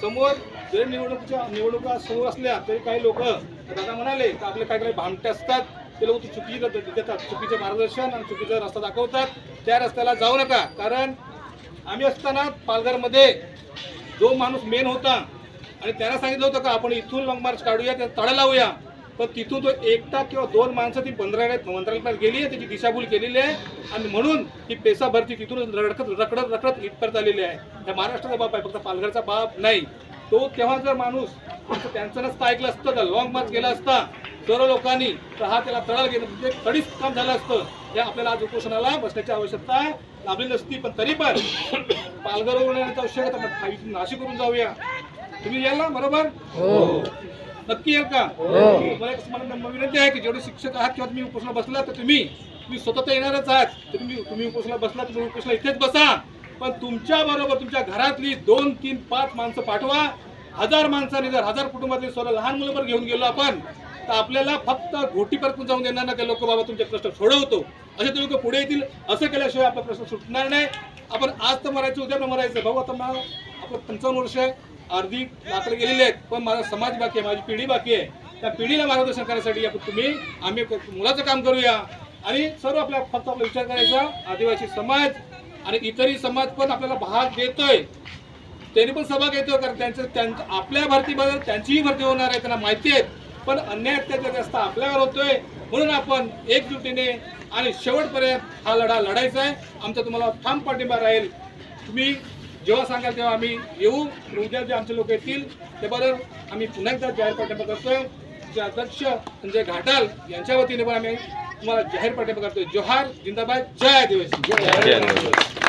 समोर जरी निवडणुकीच्या निवडणुका समोर असल्या तरी काही लोक दादा म्हणाले की आपले काही काही भामटे असतात ते लोक चुकी देतात चुकीचे मार्गदर्शन आणि चुकीचा रस्ता दाखवतात. त्या रस्त्याला जाऊ नका. कारण आम्ही असताना पालघरमध्ये जो माणूस मेन होता आणि त्याला सांगितलं होतं का आपण इथून लॉंग मार्च काढूया त्या तडा लावूया. पण तिथून तो एकटा किंवा दोन माणसं ती मंत्रालयात मंत्रालयात गेली आहे त्याची दिशाभूल केलेली आहे. आणि म्हणून ती पेसा भरती तिथून रडकत रखडत रखडत इथपर्यंत आलेली आहे. त्या महाराष्ट्राचा बाप आहे फक्त पालघरचा बाप नाही. तो तेव्हा जर माणूस फक्त त्यांचं नसतं ऐकलं असतं तर लॉंग मार्च गेला असता सर्व लोकांनी तर हा त्याला तळाला गेलं म्हणजे कडीच काम झालं असतं. हे आपल्याला आज उपोषणाला बसण्याची आवश्यकता लाभली नसती पण तरी पण पालघरवरून येण्याची आवश्यकता इथून नाशिकवरून जाऊया. तुम्ही याल ना बरोबर हो. नक्की येईल का? मला एक मला विनंती आहे की जेवढे शिक्षक आहात किंवा तुम्ही उपोषणा बसला तर तुम्ही तुम्ही स्वतः तर येणारच आहात. तर तुम्ही तुम्ही उपोषणा बसला तुम्ही उपोषणा इथेच बसा. पण तुमच्या बरोबर तुमच्या घरातली दोन तीन पाच माणसं पाठवा. हजार माणसांनी जर हजार कुटुंबातली स्वतः लहान मुलं पण घेऊन गेलो आपण तर आपल्याला फक्त घोटी परतून जाऊन देणार ना ते लोक बाबा तुमचे प्रश्न सोडवतो. असे ते लोक पुढे येतील. असं केल्याशिवाय आपला प्रश्न सुटणार नाही. आपण आज तर मरायचं उद्या पण मरायचं. भाऊ आता मला आपलं पंचावन्न वर्ष आहे. अर्धी लाकडे गेलेली आहेत. पण माझा समाज बाकी आहे माझी पिढी बाकी आहे. त्या पिढीला मार्गदर्शन करण्यासाठी आपण तुम्ही आम्ही मुलाचं काम करूया. आणि सर्व आपल्या फक्त आपला विचार करायचा आदिवासी समाज आणि इतरही समाज पण आपल्याला भाग देतोय. त्यांनी पण सहभाग घेतोय कारण त्यांचं त्यांचं आपल्या भरतीबद्दल त्यांचीही भरती होणार आहे त्यांना माहिती आहे. पण अन्याय अत्याचार जास्त आपल्यावर होतोय म्हणून आपण एकजुटीने आणि शेवटपर्यंत हा लढा लढायचा आहे. आमचा तुम्हाला ठाम पाठिंबा राहील. तुम्ही जेव्हा सांगाल तेव्हा आम्ही येऊ. उद्या जे आमचे लोक येतील त्याबद्दल आम्ही पुन्हा एकदा जाहीर पाठिंबा करतोय. जे अध्यक्ष संजय घाटाल यांच्या वतीने पण आम्ही तुम्हाला जाहीर पाठिंबा करतोय. जोहार जिंदाबाद. जय आदिवासी. जय